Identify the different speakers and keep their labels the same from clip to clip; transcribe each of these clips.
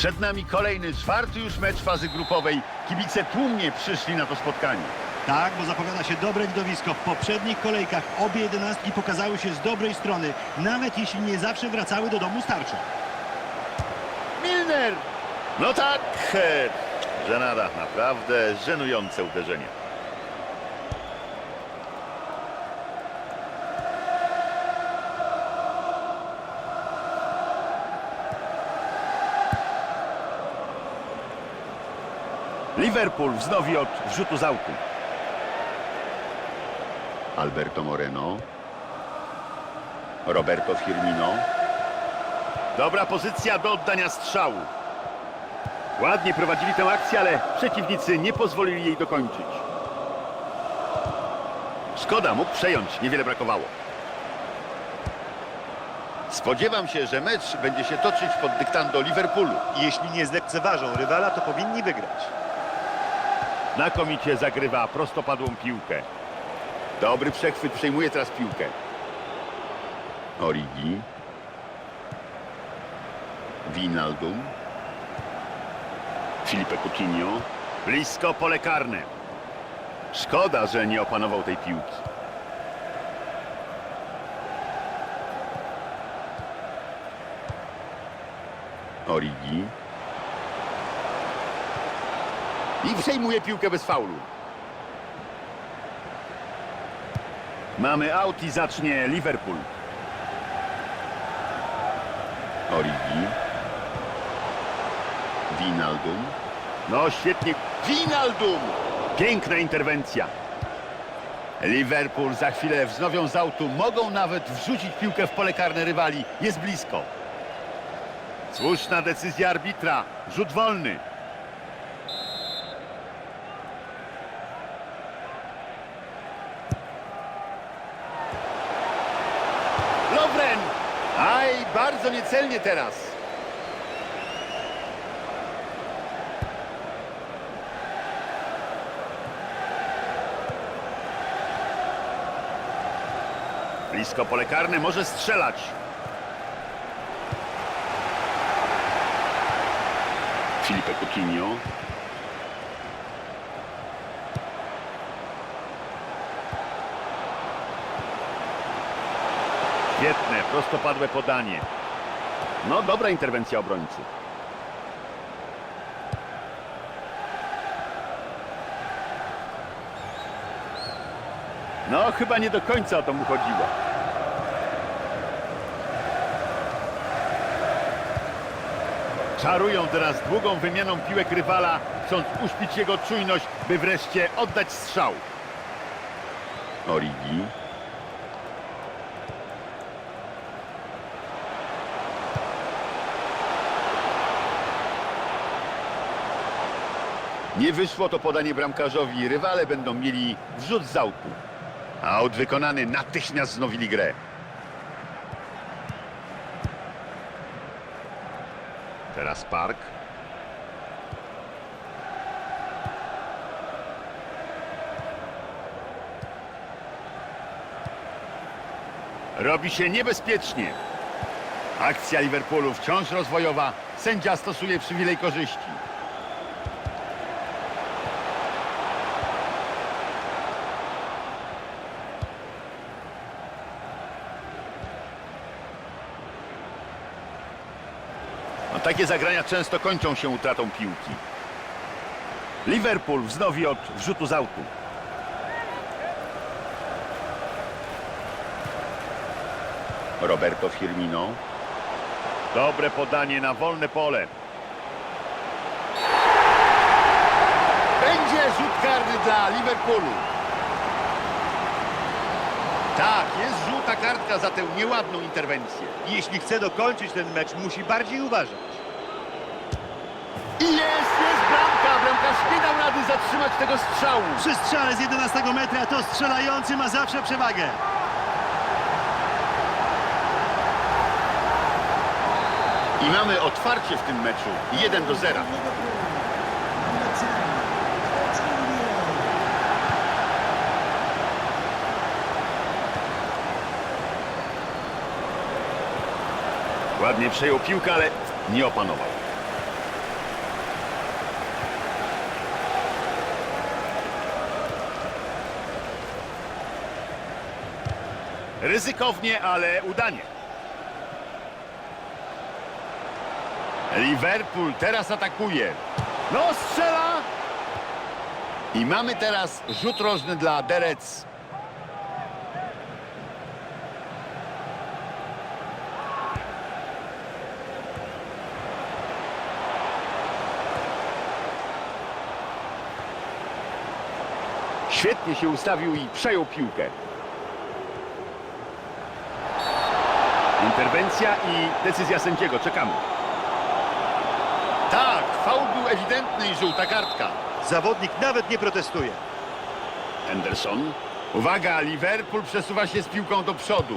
Speaker 1: Przed nami kolejny, czwarty już mecz fazy grupowej. Kibice tłumnie przyszli na to spotkanie.
Speaker 2: Tak, bo zapowiada się dobre widowisko. W poprzednich kolejkach obie jedenastki pokazały się z dobrej strony, nawet jeśli nie zawsze wracały do domu starczą.
Speaker 1: Milner! No tak, e, żenada, naprawdę żenujące uderzenie. Liverpool wznowi od wrzutu z autu. Alberto Moreno. Roberto Firmino. Dobra pozycja do oddania strzału. Ładnie prowadzili tę akcję, ale przeciwnicy nie pozwolili jej dokończyć. Szkoda, mógł przejąć, niewiele brakowało. Spodziewam się, że mecz będzie się toczyć pod dyktando Liverpoolu.
Speaker 3: Jeśli nie zlekceważą rywala, to powinni wygrać.
Speaker 1: Znakomicie zagrywa prostopadłą piłkę. Dobry przechwyt, przejmuje teraz piłkę. Origi. Winaldum. Filipe Coutinho. Blisko pole karne. Szkoda, że nie opanował tej piłki. Origi. I przejmuje piłkę bez faulu. Mamy aut i zacznie Liverpool. Origi. Winaldum. No świetnie. Winaldum! Piękna interwencja. Liverpool za chwilę wznowią z autu. Mogą nawet wrzucić piłkę w pole karne rywali. Jest blisko. Słuszna decyzja arbitra. Rzut wolny. Bardzo niecelnie teraz. Blisko pole karne, może strzelać. Filipe Coutinho. Świetne, prostopadłe podanie. No, dobra interwencja obrońcy. No, chyba nie do końca o to mu chodziło. Czarują teraz długą wymianą piłek rywala, chcąc uśpić jego czujność, by wreszcie oddać strzał. Origi. Nie wyszło to podanie bramkarzowi. Rywale będą mieli wrzut z autu. Aut wykonany natychmiast znowili grę. Teraz Park. Robi się niebezpiecznie. Akcja Liverpoolu wciąż rozwojowa. Sędzia stosuje przywilej korzyści. Takie zagrania często kończą się utratą piłki. Liverpool wznowi od wrzutu z autu. Roberto Firmino. Dobre podanie na wolne pole. Będzie rzut karny dla Liverpoolu. Tak, jest żółta kartka za tę nieładną interwencję.
Speaker 3: Jeśli chce dokończyć ten mecz, musi bardziej uważać.
Speaker 1: I jest, jest bramka. Bramkarz nie dał rady zatrzymać tego strzału.
Speaker 2: Przy strzale z 11 metra to strzelający ma zawsze przewagę.
Speaker 1: I mamy otwarcie w tym meczu. 1 do 0. Ładnie przejął piłkę, ale nie opanował. Ryzykownie, ale udanie. Liverpool teraz atakuje. No, strzela! I mamy teraz rzut rożny dla Derec. Świetnie się ustawił i przejął piłkę. Interwencja i decyzja sędziego. Czekamy. Tak, faul był ewidentny i żółta kartka.
Speaker 3: Zawodnik nawet nie protestuje.
Speaker 1: Henderson. Uwaga, Liverpool przesuwa się z piłką do przodu.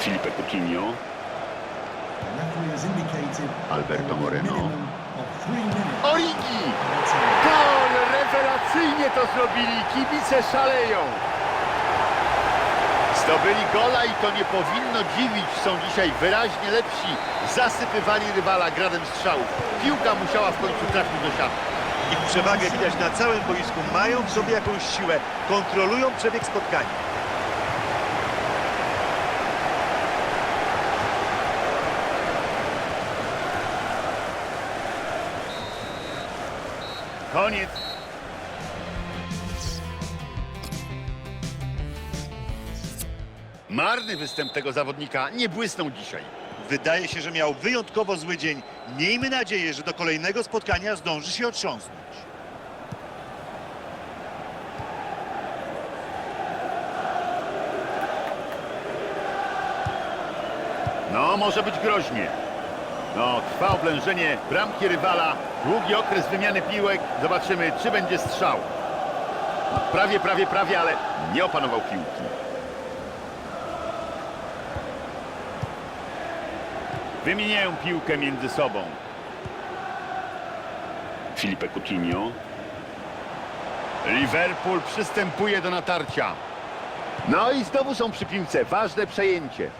Speaker 1: Filipe Coutinho. Alberto Moreno. Origi! Gol! Rewelacyjnie to zrobili. Kibice szaleją. Zdobyli gola i to nie powinno dziwić. Są dzisiaj wyraźnie lepsi. Zasypywali rywala gradem strzałów. Piłka musiała w końcu trafić do siatki.
Speaker 3: Ich przewagę widać na całym boisku. Mają w sobie jakąś siłę. Kontrolują przebieg spotkania.
Speaker 1: Koniec. Marny występ tego zawodnika nie błysnął dzisiaj.
Speaker 3: Wydaje się, że miał wyjątkowo zły dzień. Miejmy nadzieję, że do kolejnego spotkania zdąży się otrząsnąć.
Speaker 1: No, może być groźnie. No, trwa oblężenie bramki rywala. Długi okres wymiany piłek. Zobaczymy, czy będzie strzał. Prawie, prawie, prawie, ale nie opanował piłki. Wymieniają piłkę między sobą. Filipe Coutinho. Liverpool przystępuje do natarcia. No i znowu są przy piłce. Ważne przejęcie.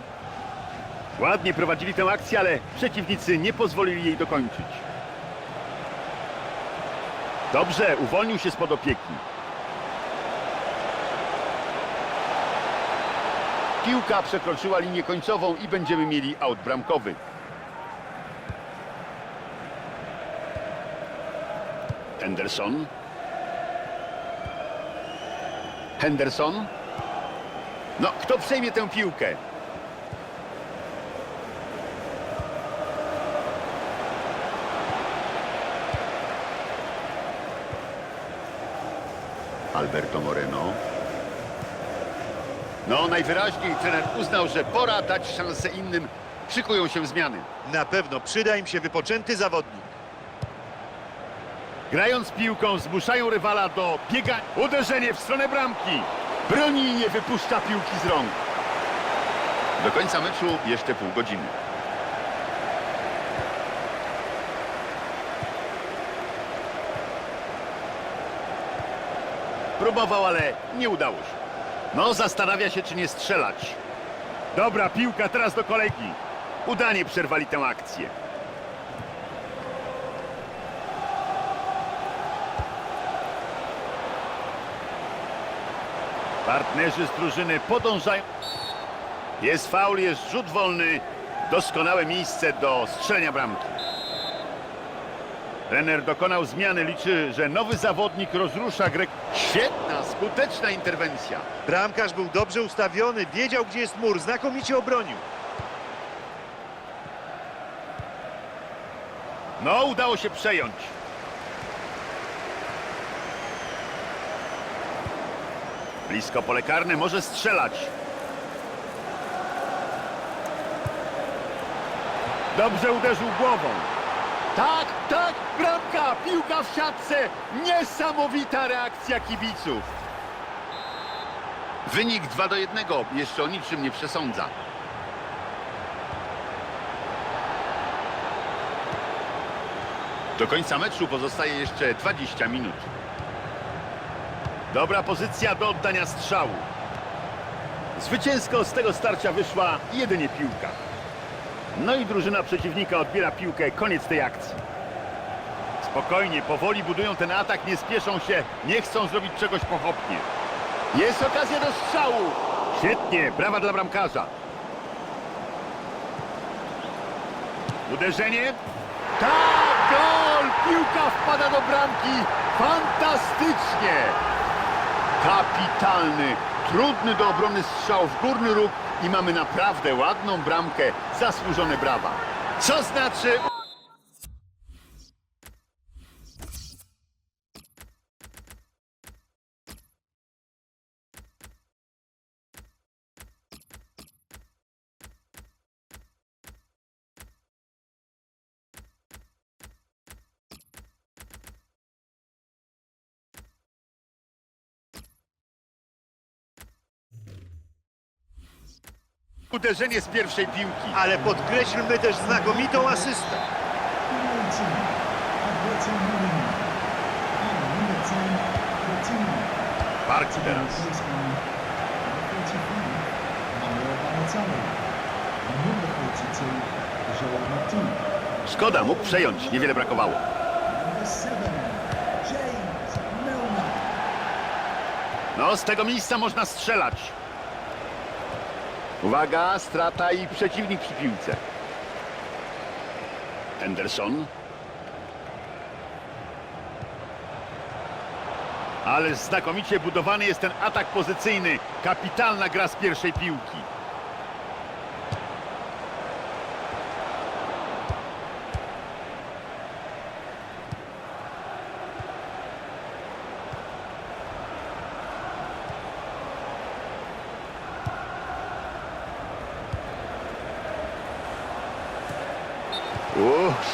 Speaker 1: Ładnie prowadzili tę akcję, ale przeciwnicy nie pozwolili jej dokończyć. Dobrze, uwolnił się spod opieki. Piłka przekroczyła linię końcową i będziemy mieli aut bramkowy. Henderson. Henderson. No, kto przejmie tę piłkę? Alberto Moreno. No, najwyraźniej trener uznał, że pora dać szansę innym. Szykują się zmiany.
Speaker 3: Na pewno przyda im się wypoczęty zawodnik.
Speaker 1: Grając piłką zmuszają rywala do biegania. Uderzenie w stronę bramki. Broni i nie wypuszcza piłki z rąk. Do końca meczu jeszcze pół godziny. Próbował, ale nie udało się. No, zastanawia się, czy nie strzelać. Dobra, piłka teraz do kolegi. Udanie przerwali tę akcję. Partnerzy z drużyny podążają. Jest faul, jest rzut wolny. Doskonałe miejsce do strzelenia bramki. Trener dokonał zmiany. Liczy, że nowy zawodnik rozrusza grę. Świetna, skuteczna interwencja.
Speaker 3: Bramkarz był dobrze ustawiony, wiedział gdzie jest mur, znakomicie obronił.
Speaker 1: No, udało się przejąć. Blisko pole karne, może strzelać. Dobrze uderzył głową. Tak, tak, bramka, piłka w siatce. Niesamowita reakcja kibiców. Wynik 2 do 1, jeszcze o niczym nie przesądza. Do końca meczu pozostaje jeszcze 20 minut. Dobra pozycja do oddania strzału. Zwycięsko z tego starcia wyszła jedynie piłka. No i drużyna przeciwnika odbiera piłkę. Koniec tej akcji. Spokojnie, powoli budują ten atak, nie spieszą się, nie chcą zrobić czegoś pochopnie. Jest okazja do strzału. Świetnie, brawa dla bramkarza. Uderzenie. Tak, gol! Piłka wpada do bramki. Fantastycznie! Kapitalny, trudny do obrony strzał w górny róg i mamy naprawdę ładną bramkę. Zasłużone brawa. Co znaczy... Uderzenie z pierwszej piłki.
Speaker 3: Ale podkreślmy też znakomitą asystę.
Speaker 4: Number 18, Alberto Moreno. And number 10, Coutinho.
Speaker 1: Parki teraz.
Speaker 4: Replaced by number 45, Mario Balotelli. And number 42, Joel Matip.
Speaker 1: Szkoda, mógł przejąć, niewiele brakowało.
Speaker 4: Number 7, James Milner.
Speaker 1: No, z tego miejsca można strzelać. Uwaga, strata i przeciwnik przy piłce. Henderson. Ale znakomicie budowany jest ten atak pozycyjny. Kapitalna gra z pierwszej piłki.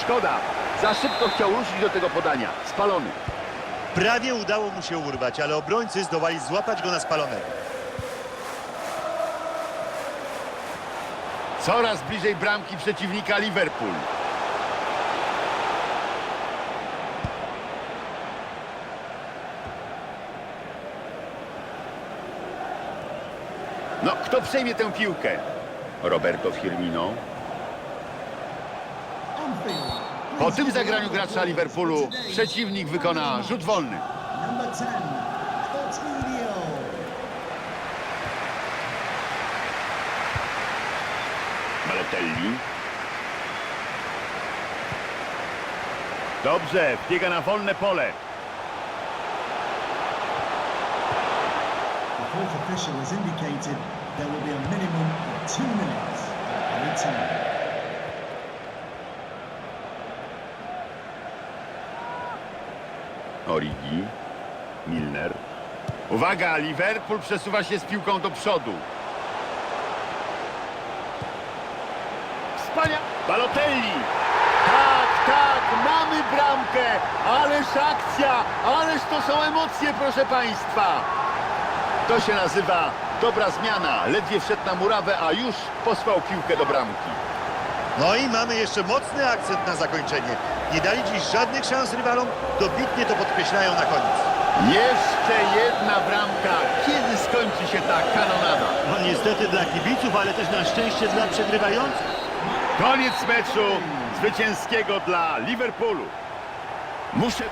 Speaker 1: Szkoda. Za szybko chciał ruszyć do tego podania. Spalony.
Speaker 3: Prawie udało mu się urwać, ale obrońcy zdołali złapać go na spalonego.
Speaker 1: Coraz bliżej bramki przeciwnika Liverpool. No, kto przejmie tę piłkę? Roberto Firmino. Po tym zagraniu gracza Liverpoolu przeciwnik wykona rzut wolny.
Speaker 4: Number 10, Coutinho.
Speaker 1: Balotelli. Dobrze, biega na wolne pole.
Speaker 4: Official has indicated there will be a minimum of two minutes of added time.
Speaker 1: Origi, Milner. Uwaga, Liverpool przesuwa się z piłką do przodu. Wspania... Balotelli! Tak, tak, mamy bramkę! Ależ akcja! Ależ to są emocje, proszę Państwa! To się nazywa dobra zmiana. Ledwie wszedł na murawę, a już posłał piłkę do bramki.
Speaker 3: No i mamy jeszcze mocny akcent na zakończenie. Nie dali dziś żadnych szans rywalom, dobitnie to podkreślają na koniec.
Speaker 1: Jeszcze jedna bramka. Kiedy skończy się ta kanonada?
Speaker 2: No niestety dla kibiców, ale też na szczęście dla przegrywających.
Speaker 1: Koniec meczu zwycięskiego dla Liverpoolu. Muszę